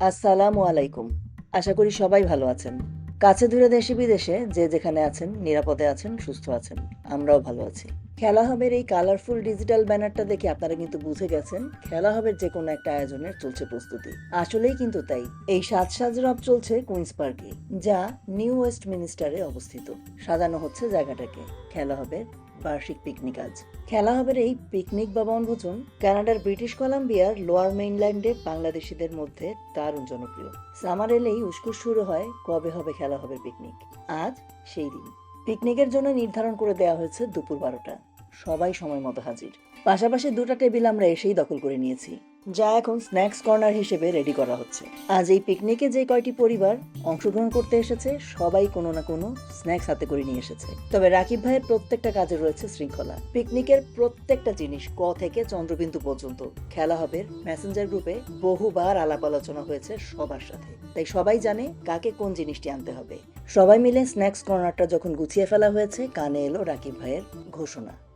আসসালামু আলাইকুম। আশা করি সবাই ভালো আছেন। কাছে দূরে দেশে বিদেশে যে যেখানে আছেন, নিরাপদে আছেন, সুস্থ আছেন, আমরাও ভালো আছি। খেলা হবের এই কালারফুল ডিজিটাল ব্যানারটা দেখে আপনারা কিন্তু বুঝে গেছেন, খেলা হবের যে কোনো একটা আয়োজনের চলছে প্রস্তুতি। আসলেই কিন্তু তাই। এই সাজ সাজ রব চলছে কুইন্স পার্কে, যা নিউ ওয়েস্ট মিনিস্টারে অবস্থিত। সাজানো হচ্ছে জায়গাটাকে। খেলা হবে বার্ষিক পিকনিক আজ। খেলা হবে এই পিকনিক বা বনভোজন। কানাডার ব্রিটিশ কলাম্বিয়ার লোয়ার মেইনল্যান্ডে বাংলাদেশিদের মধ্যে দারুণ জনপ্রিয়। সামার এলেই উস্কুস শুরু হয় কবে হবে খেলা হবে পিকনিক আজ সেই দিন। পিকনিকের জন্য নির্ধারণ করে দেওয়া হয়েছে দুপুর বারোটা। সবাই সময় মতো হাজির। পাশাপাশি দুটা টেবিল আমরা এসেই দখল করে নিয়েছি। যা এখন স্ন্যাক্স কর্নার হিসেবে রেডি করা হচ্ছে। আজ এই পিকনিকে যে কয়টি পরিবার অংশগ্রহণ করতে এসেছে, সবাই কোনো না কোনো স্ন্যাক্স হাতে করে নিয়ে এসেছে। তবে রাকিব ভাইয়ের প্রত্যেকটা কাজে রয়েছে শৃঙ্খলা। পিকনিকের প্রত্যেকটা জিনিস ক থেকে চন্দ্রবিন্দু পর্যন্ত। খেলা হবে মেসেঞ্জার গ্রুপে বহুবার আলাপ আলোচনা হয়েছে সবার সাথে। তাই সবাই জানে কাকে কোন জিনিসটি আনতে হবে। সবাই মিলে স্ন্যাক্স কর্নারটা যখন গুছিয়ে ফেলা হয়েছে, কানে এলো রাকিব ভাইয়ের ঘোষণা।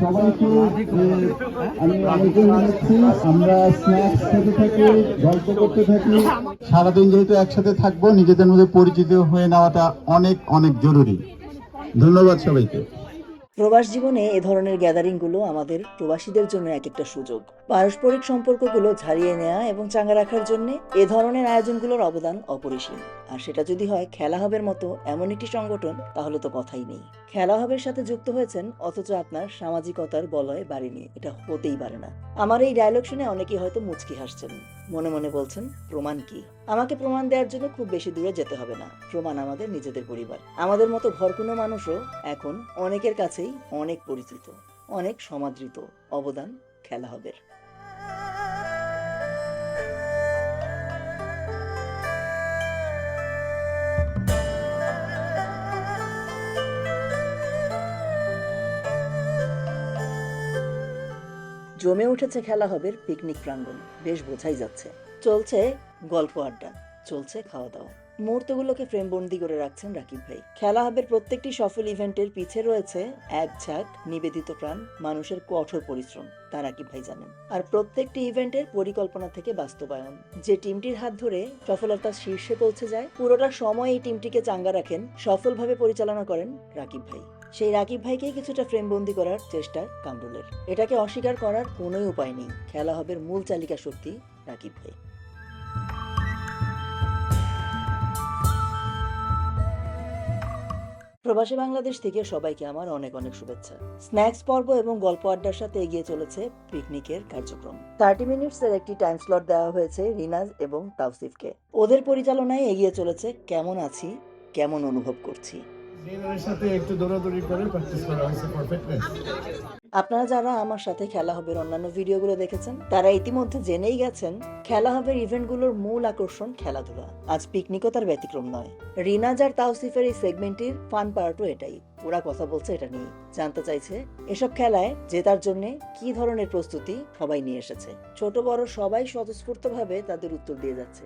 সবাইকে আমি আয়োজন জানাচ্ছি আমরা স্ন্যাক্স খেতে থাকি গল্প করতে থাকি। সারাদিন যেহেতু একসাথে থাকব নিজেদের মধ্যে পরিচিত হয়ে নেওয়াটা অনেক অনেক জরুরি। ধন্যবাদ সবাইকে। প্রবাস জীবনে এ ধরনের গ্যাদারিংগুলো আমাদের প্রবাসীদের জন্য এক একটা সুযোগ। পারস্পরিক সম্পর্কগুলো ঝারিয়ে নেওয়া এবং চাঙ্গা রাখার জন্য এ ধরনের আয়োজনগুলোর অবদান অপরিসীম। আর সেটা যদি হয় খেলা হবের মতো এমন একটি সংগঠন, তাহলে তো কথাই নেই। খেলা হবের সাথে যুক্ত হয়েছেন অথচ আপনার সামাজিকতার বলয়ে বাড়িনি এটা হতেই পারে না। আমার এই ডায়লগ শুনে অনেকেই হয়তো মুচকি হাসছেন। মনে মনে বলছেন, প্রমাণ কি? আমাকে প্রমাণ দেওয়ার জন্য খুব বেশি দূরে যেতে হবে না। প্রমাণ আমাদের নিজেদের পরিবার। আমাদের মতো ঘরকুনো মানুষও এখন অনেকের কাছেই অনেক পরিচিত, অনেক সমাদৃত। অবদান খেলা হবে। জমে উঠেছে খেলা হবে পিকনিক প্রাঙ্গণ। বেশ বোঝাই যাচ্ছে। চলছে গল্প আড্ডা, চলছে খাওয়া দাওয়া মুহূর্তগুলোকে ফ্রেমবন্দি করে রাখছেন রাকিব ভাই। খেলা হবের প্রত্যেকটি সফল ইভেন্টের পিছে রয়েছে এক ঝাঁক, নিবেদিত প্রাণ, মানুষের কঠোর পরিশ্রম। তা রাকিব ভাই জানেন আর প্রত্যেকটি ইভেন্টের পরিকল্পনা থেকে বাস্তবায়ন। যে টিমটির হাত ধরে সফলতার শীর্ষে পৌঁছে যায়, পুরোটা সময় এই টিমটিকে চাঙ্গা রাখেন, সফলভাবে পরিচালনা করেন রাকিব ভাই। সেই রাকিব ভাইকেই কিছুটা ফ্রেমবন্দি করার চেষ্টা কামরুলের। এটাকে অস্বীকার করার কোনো উপায় নেই। খেলা হবে মূল চালিকা শক্তি রাকিব ভাই। প্রবাসী বাংলাদেশ থেকে সবাইকে আমার অনেক অনেক শুভেচ্ছা। স্ন্যাক্স পর্ব এবং গল্প আড্ডার সাথে এগিয়ে চলেছে পিকনিকের কার্যক্রম। থার্টি মিনিটসের একটি টাইম স্লট দেওয়া হয়েছে রিনাজ এবং তাওসিফকে। ওদের পরিচালনায় এগিয়ে চলেছে কেমন আছি কেমন অনুভব করছি। আপনারা যারা আমার সাথে খেলা হবের অন্যান্য ভিডিওগুলো দেখেছেন, তারা ইতিমধ্যে জেনেই গেছেন, খেলা হবের ইভেন্টগুলোর মূল আকর্ষণ খেলাধুলা। আজ পিকনিকও তার ব্যতিক্রম নয়। রিনাজ আর তাওসিফের এই সেগমেন্টের ফান পার্টও এটাই। ওরা কথা বলছে এটা নিয়ে জানতে চাইছে, এসব খেলায় জেতার জন্য কি ধরনের প্রস্তুতি সবাই নিয়ে এসেছে। ছোট বড় সবাই স্বতঃস্ফূর্তভাবে তাদের উত্তর দিয়ে যাচ্ছে।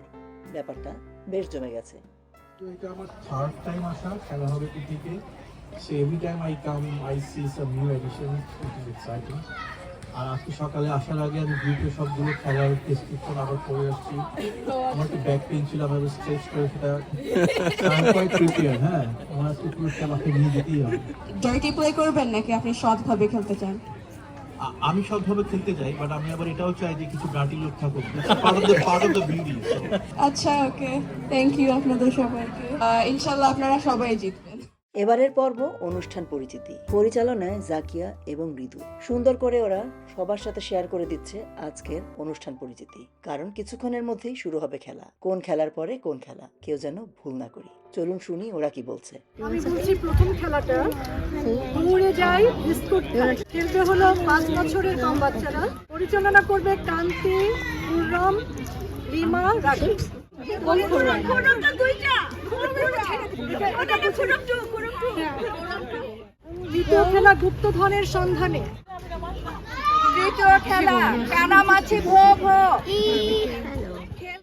ব্যাপারটা বেশ জমে গেছে। তো এটা আমার থার্ড টাইম আসা, খেলা হবে পিকনিকে so every time I come I see some new edition it is exciting আর আজকে সকালে আসার আগে আমি গ্রুপে সবগুলো খেলার প্রেসক্রিপশন আবার পড়ে আসছি। আমার তো ব্যাক পেন ছিল, আমি আবার স্ট্রেচ করে সেটা প্রিপেয়ার হ্যাঁ। আমার আজকে পুরো খেলাকে নিয়ে যেতেই হবে। ডার্টি প্লে করবেন নাকি আপনি সৎভাবে খেলতে চান? আমি সবভাবে খেলতে যাই বাট আমি আবার এটাও চাই যে কিছু গাটি লোক থাকুক। আচ্ছা ওকে থ্যাংক ইউ আপনাদের সবাইকে। ইনশাল্লাহ আপনারা সবাই জিতবেন। এবারের পর্ব অনুষ্ঠান পরিচিতি। পরিচালনায় জাকিয়া এবং মৃদু সুন্দর করে ওরা সবার সাথে শেয়ার করে দিচ্ছে আজকের অনুষ্ঠান পরিচিতি। কারণ কিছুক্ষণের মধ্যেই শুরু হবে খেলা। কোন খেলার পরে কোন খেলা কেউ যেন ভুল না করি। চলুন শুনি ওরা কি বলছে। আমি বলছি প্রথম খেলাটা। দৌড়ে যাই বিস্কুট খেলবে হলো পাঁচ বছরের কম বাচ্চারা। পরিচালনা করবে কান্তি রাখি দ্বিতীয় খেলা গুপ্তধনের সন্ধানে। তৃতীয় খেলা কানামাছি ভো ভো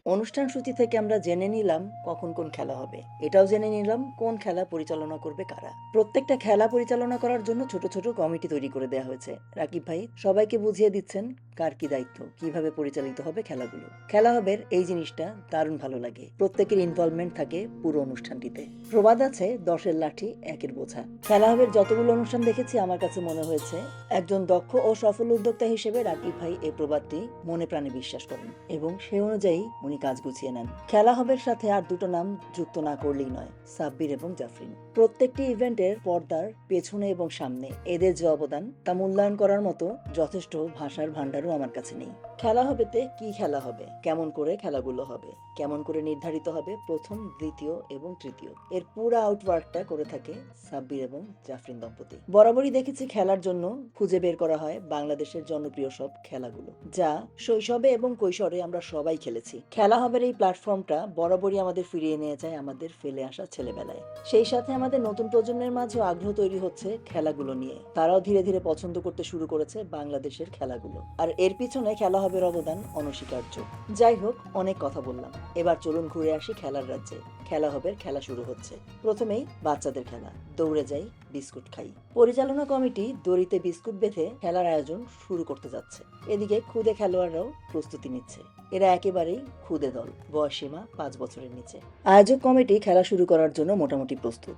অনুষ্ঠান সূচি থেকে আমরা জেনে নিলাম কখন কোন খেলা হবে। এটাও জেনে নিলাম কোন খেলা পরিচালনা করবে কারা। প্রত্যেকটা খেলা পরিচালনা করার জন্য ছোট ছোট কমিটি তৈরি করে দেওয়া হয়েছে। রাকিব ভাই, সবাইকে বুঝিয়ে দিচ্ছেন কার কি দায়িত্ব, কীভাবে পরিচালিত হবে খেলাগুলো। খেলা হবে এই জিনিসটা দারুণ ভালো লাগে। প্রত্যেকের ইনভলভমেন্ট থাকে পুরো অনুষ্ঠানটিতে। প্রবাদ আছে, দশের লাঠি, একের বোঝা। খেলা হবে যতগুলো অনুষ্ঠান দেখেছি, আমার কাছে মনে হয়েছে একজন দক্ষ ও সফল উদ্যোক্তা হিসেবে রাকিব ভাই এই প্রবাদটি মনে প্রাণে বিশ্বাস করেন। এবং সেই অনুযায়ী উনি কাজ গুছিয়ে নেন। খেলা হবের সাথে আর দুটো নাম যুক্ত না করলেই নয়, সাব্বির এবং জাফরিন। প্রত্যেকটি ইভেন্টের পর্দার পেছনে এবং সামনে এদের যে অবদান তা মূল্যায়ন করার মতো যথেষ্ট ভাষার ভান্ডারও আমার কাছে নেই। খেলা হবেতে কি খেলা হবে? কেমন করে খেলাগুলো হবে? কেমন করে নির্ধারিত হবে? প্রথম, দ্বিতীয় এবং তৃতীয়। এর পুরো আউটওয়ার্কটা করে থাকে সাব্বির এবং জাফরিন দম্পতি। বরাবরই দেখেছি খেলার জন্য খুঁজে বের করা হয় বাংলাদেশের জনপ্রিয় সব খেলাগুলো, যা শৈশবে এবং কৈশোরে আমরা সবাই খেলেছি। খেলা হবের এই প্ল্যাটফর্মটা বরাবরই আমাদের ফিরিয়ে নিয়ে যায় আমাদের ফেলে আসা ছেলেবেলায়। সেই সাথে আমাদের নতুন প্রজন্মের মাঝেও আগ্রহ তৈরি হচ্ছে খেলাগুলো নিয়ে। তারাও ধীরে ধীরে পছন্দ করতে শুরু করেছে বাংলাদেশের খেলাগুলো। আর এর পিছনে খেলা হবে অবদান অনস্বীকার্য। যাই হোক, অনেক কথা বললাম। এবার চলুন ঘুরে আসি খেলার রাজ্যে। খেলা হবে, খেলা শুরু হচ্ছে। প্রথমেই বাচ্চাদের খেলা। দৌড়ে যাই, বিস্কুট খাই। পরিচালনা কমিটি দড়িতে বিস্কুট বেঁধে খেলার আয়োজন শুরু করতে যাচ্ছে। এদিকে খুদে খেলোয়াড়রাও প্রস্তুতি নিচ্ছে। এরা একেবারেই ক্ষুদে দল, বয়সীমা পাঁচ বছরের নিচে। আয়োজক কমিটি খেলা শুরু করার জন্য মোটামুটি প্রস্তুত।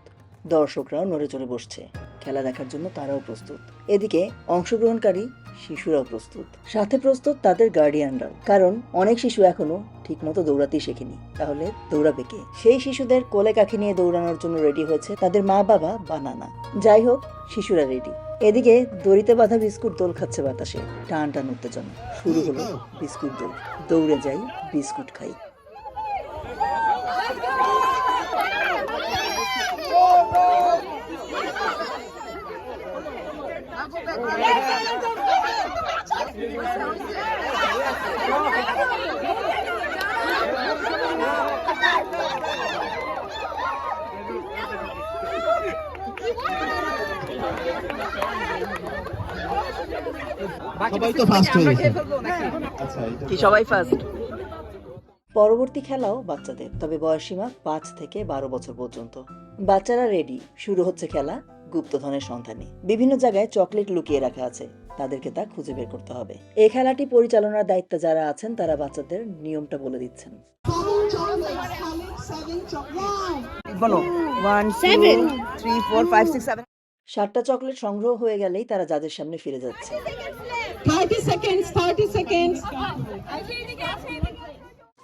দর্শকরাও নড়ে চড়ে বসছে। খেলা দেখার জন্য তারাও প্রস্তুত। এদিকে অংশগ্রহণকারী শিশুরাও প্রস্তুত। সাথে প্রস্তুত তাদের গার্ডিয়ানরাও কারণ অনেক শিশু এখনও ঠিকমতো দৌড়াতেই শেখেনি। তাহলে দৌড়াবে কে? সেই শিশুদের কোলে কাখে নিয়ে দৌড়ানোর জন্য রেডি হয়েছে তাদের মা বাবা বা নানা। যাই হোক, শিশুরা রেডি এদিকে দড়িতে বাঁধা বিস্কুট দোল খাচ্ছে বাতাসে। টান টান উত্তেজনা। শুরু হলো বিস্কুট দৌড় দৌড়ে যাই বিস্কুট খাই। সবাই তো ফার্স্ট গেছে। এটা কি সবাই ফার্স্ট পরবর্তী খেলাও বাচ্চাদের তবে বয়সীমা পাঁচ থেকে বারো বছর পর্যন্ত। বাচ্চারা রেডি শুরু হচ্ছে খেলা। গুপ্তধনের সন্ধানে। বিভিন্ন জায়গায় চকলেট লুকিয়ে রাখা আছে। তাদেরকে তা খুঁজে বের করতে হবে। এই খেলাটি পরিচালনার দায়িত্বে যারা আছেন তারা বাচ্চাদের নিয়মটা বলে দিচ্ছেন। One seven three four five seven সাতটা চকলেট সংগ্রহ হয়ে গেলেই তারা যাদের সামনে ফিরে যাচ্ছে। 30 seconds 30 seconds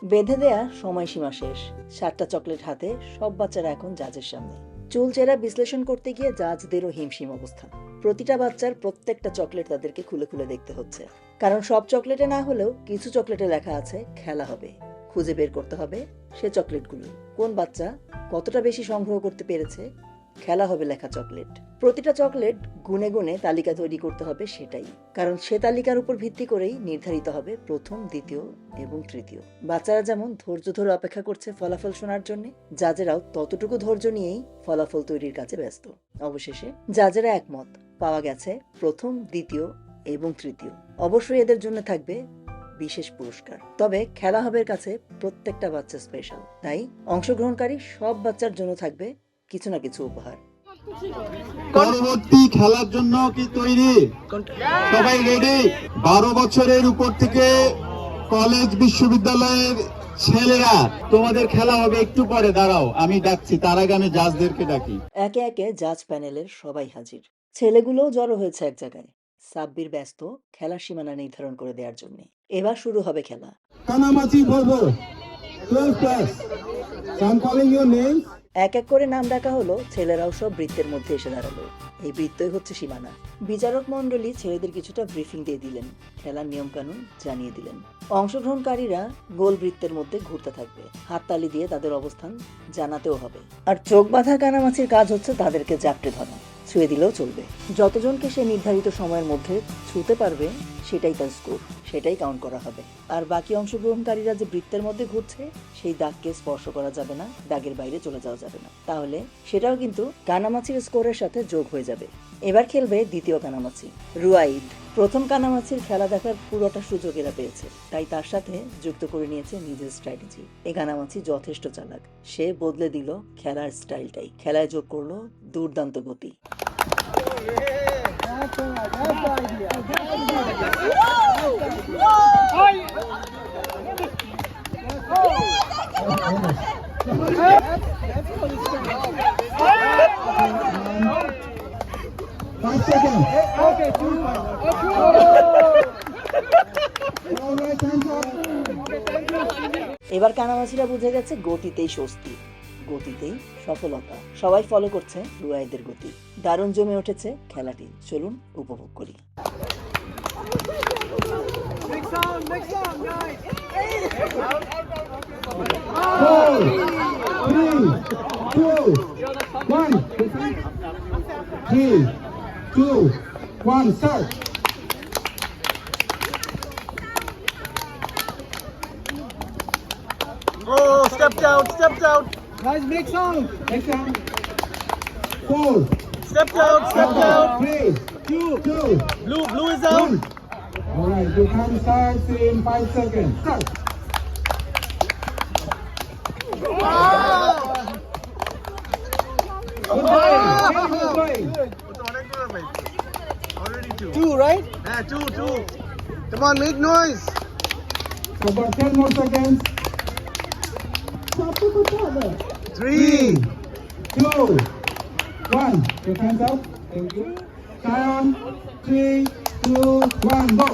বেঁধে দেয়া সময়সীমা শেষ। সাতটা চকলেট হাতে সব বাচ্চারা এখন জাজের সামনে। চুলচেরা বিশ্লেষণ করতে গিয়ে জাজদেরও হিমশিম অবস্থা। প্রতিটা বাচ্চার প্রত্যেকটা চকলেট তাদেরকে খুলে খুলে দেখতে হচ্ছে। কারণ সব চকলেটে না হলেও কিছু চকলেটে লেখা আছে, খেলা হবে। খুঁজে বের করতে হবে সে চকলেটগুলো। কোন বাচ্চা কতটা বেশি সংগ্রহ করতে পেরেছে খেলা হবে লেখা চকলেট। প্রতিটা চকলেট গুনে গুনে তালিকা তৈরি করতে হবে সেটাই। কারণ সে তালিকার উপর ভিত্তি করেই নির্ধারিত হবে প্রথম, দ্বিতীয় এবং তৃতীয়। বাচ্চারা যেমন ধৈর্য ধরে অপেক্ষা করছে ফলাফল শোনার জন্য জাজেরাও ততটুকু ধৈর্য নিয়েই ফলাফল তৈরির কাজে ব্যস্ত। অবশেষে জাজেরা একমত, পাওয়া গেছে প্রথম, দ্বিতীয় এবং তৃতীয়। অবশ্যই এদের জন্য থাকবে বিশেষ পুরস্কার। তবে খেলা হবের কাছে প্রত্যেকটা বাচ্চা স্পেশাল তাই অংশগ্রহণকারী সব বাচ্চার জন্য থাকবে কিছু না কিছু উপহার। পরবর্তী খেলার জন্য কি তৈরি? সবাই রেডি বারো বছরের উপর থেকে কলেজ বিশ্ববিদ্যালয়ের ছেলেরা তোমাদের খেলা হবে একটু পরে দাঁড়াও আমি ডাকছি তার আগে আমি জাজদেরকে ডাকি। একে একে জাজ প্যানেলের সবাই হাজির। ছেলেগুলোও জড়ো হয়েছে এক জায়গায়। সাব্বির ব্যস্ত খেলার সীমানা নির্ধারণ করে দেওয়ার জন্য। এবার শুরু হবে খেলা। কানামাচি বলব twelve class I calling your name এক এক করে নাম ডাকা হলো, ছেলেরাও সব বৃত্তের মধ্যে এসে দাঁড়াল। এই বৃত্তই হচ্ছে সীমানা। বিচারক মণ্ডলী ছেলেদের কিছুটা ব্রিফিং দিয়ে দিলেন। খেলার নিয়ম কানুন জানিয়ে দিলেন। অংশগ্রহণকারীরা গোল বৃত্তের মধ্যে ঘুরতে থাকবে। হাততালি দিয়ে তাদের অবস্থান জানাতেও হবে। আর চোখ বাঁধা কানামাছির কাজ হচ্ছে তাদেরকে জাপটে ধরা। ছুঁয়ে দিলেও চলবে। যতজনকে সে নির্ধারিত সময়ের মধ্যে ছুঁতে পারবে সেটাই তার স্কোর সেটাই কাউন্ট করা হবে। আর বাকি অংশগ্রহণকারীরা যে বৃত্তের মধ্যে ঘুরছে, সেই দাগকে স্পর্শ করা যাবে না, দাগের বাইরে চলে যাওয়া যাবে না। তাহলে সেটাও কিন্তু কানামাছির স্কোরের সাথে যোগ হয়ে যাবে। এবার খেলবে দ্বিতীয় কানামাছি। রুয়াইড প্রথম কানামাছির খেলা দেখার পুরোটা সুযোগ এরা পেয়েছে। তাই তার সাথে যুক্ত করে নিয়েছে নিজের স্ট্র্যাটেজি এই কানামাছি যথেষ্ট চালাক। সে বদলে দিল খেলার স্টাইলটাই খেলায় যোগ করল দুর্দান্ত গতি। এবার কানামাছিরা বুঝে গেছে গতিতেই স্বস্তি, গতিতেই সফলতা। সবাই ফলো করছে রুয়াইদের গতি। দারুণ জমে উঠেছে খেলাটি। চলুন উপভোগ করি। Four, three, two, one. Three, two, one, start. Oh, step down, step down, Guys, make sound. Make sound. Four, step down, step down. three, two, two, Blue, blue is out. All right, your time starts in five seconds. Start. Two, right? Yeah, two, two. Come on, make noise. So about 10 more seconds. Three. two, one. Your hands up. Thank you. Zion, three, two, one, go.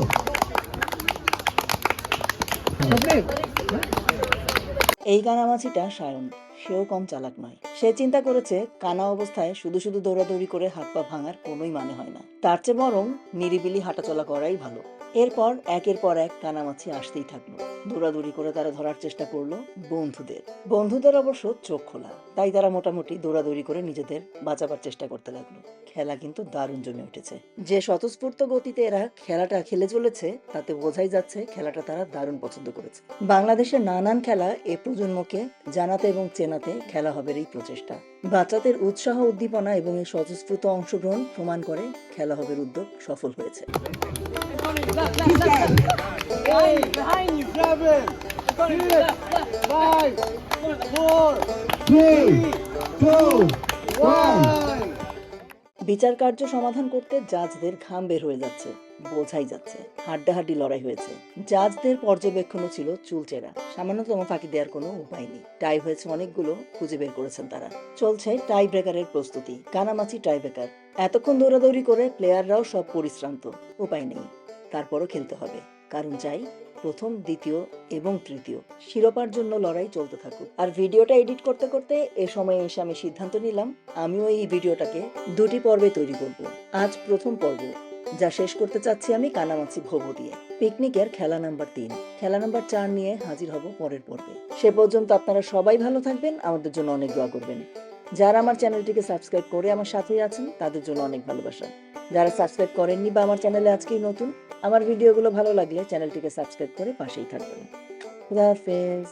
এই কানামাছিটা সায়ন সেও কম চালাক নয় সে চিন্তা করেছে কানা অবস্থায় শুধু শুধু দৌড়াদৌড়ি করে হাত পা ভাঙার কোনোই মানে হয় না। তার চেয়ে বরং নিরিবিলি হাঁটাচলা করাই ভালো। এরপর একের পর এক কানামাছি আসতেই থাকল। দৌড়াদৌড়ি করে তারা ধরার চেষ্টা করল বন্ধুদের। বন্ধুদের অবশ্য চোখ খোলা। তাই তারা মোটামুটি দৌড়াদৌড়ি করে নিজেদের বাঁচাবার চেষ্টা করতে লাগল। খেলা কিন্তু দারুণ জমে উঠেছে। যে স্বতঃস্ফূর্ত গতিতে এরা খেলাটা খেলে চলেছে, তাতে বোঝাই যাচ্ছে খেলাটা তারা দারুণ পছন্দ করেছে। বাংলাদেশের নানান খেলা এ প্রজন্মকে জানাতে এবং চেনাতে খেলা হবে এই প্রচেষ্টা। বাচ্চাদের উৎসাহ, উদ্দীপনা এবং এই স্বতঃস্ফূর্ত অংশগ্রহণ প্রমাণ করে খেলা হবের উদ্যোগ সফল হয়েছে. বিচার কার্য সমাধান করতে জাজদের ঘাম বের হয়ে যাচ্ছে বোঝাই যাচ্ছে। হাড্ডাহাড্ডি লড়াই হয়েছে। জাজদের পর্যবেক্ষণও ছিল চুলচেরা। সামান্যতম ফাঁকি দেওয়ার কোনো উপায় নেই। টাই হয়েছে অনেকগুলো, খুঁজে বের করেছেন তারা। চলছে টাই ব্রেকারের প্রস্তুতি। কানামাছি টাই ব্রেকার এতক্ষণ দৌড়াদৌড়ি করে প্লেয়াররাও সব পরিশ্রান্ত। উপায় নেই। তারপরও খেলতে হবে। কারণ চাই প্রথম, দ্বিতীয় এবং তৃতীয়। শিরোপার জন্য লড়াই চলতে থাকুক। আর ভিডিওটা এডিট করতে করতে এ সময় এসে আমি সিদ্ধান্ত নিলাম, আমিও এই ভিডিওটাকে দুটি পর্বে তৈরি করব। আজ প্রথম পর্ব। যা শেষ করতে চাচ্ছি আমি কানামাছি ভোবো দিয়ে। পিকনিকের খেলা নাম্বার তিন। খেলা নাম্বার চার নিয়ে হাজির হব পরের পর্বে। সে পর্যন্ত আপনারা সবাই ভালো থাকবেন, আমাদের জন্য অনেক দোয়া করবেন। যারা আমার চ্যানেলটিকে সাবস্ক্রাইব করে আমার সাথেই আছেন, তাদের জন্য অনেক ভালোবাসা। যারা সাবস্ক্রাইব করেননি বা আমার চ্যানেলে আজকেই নতুন, আমার ভিডিওগুলো ভালো লাগলে চ্যানেলটিকে সাবস্ক্রাইব করে পাশেই থাকবেন। খুদা হাফেজ।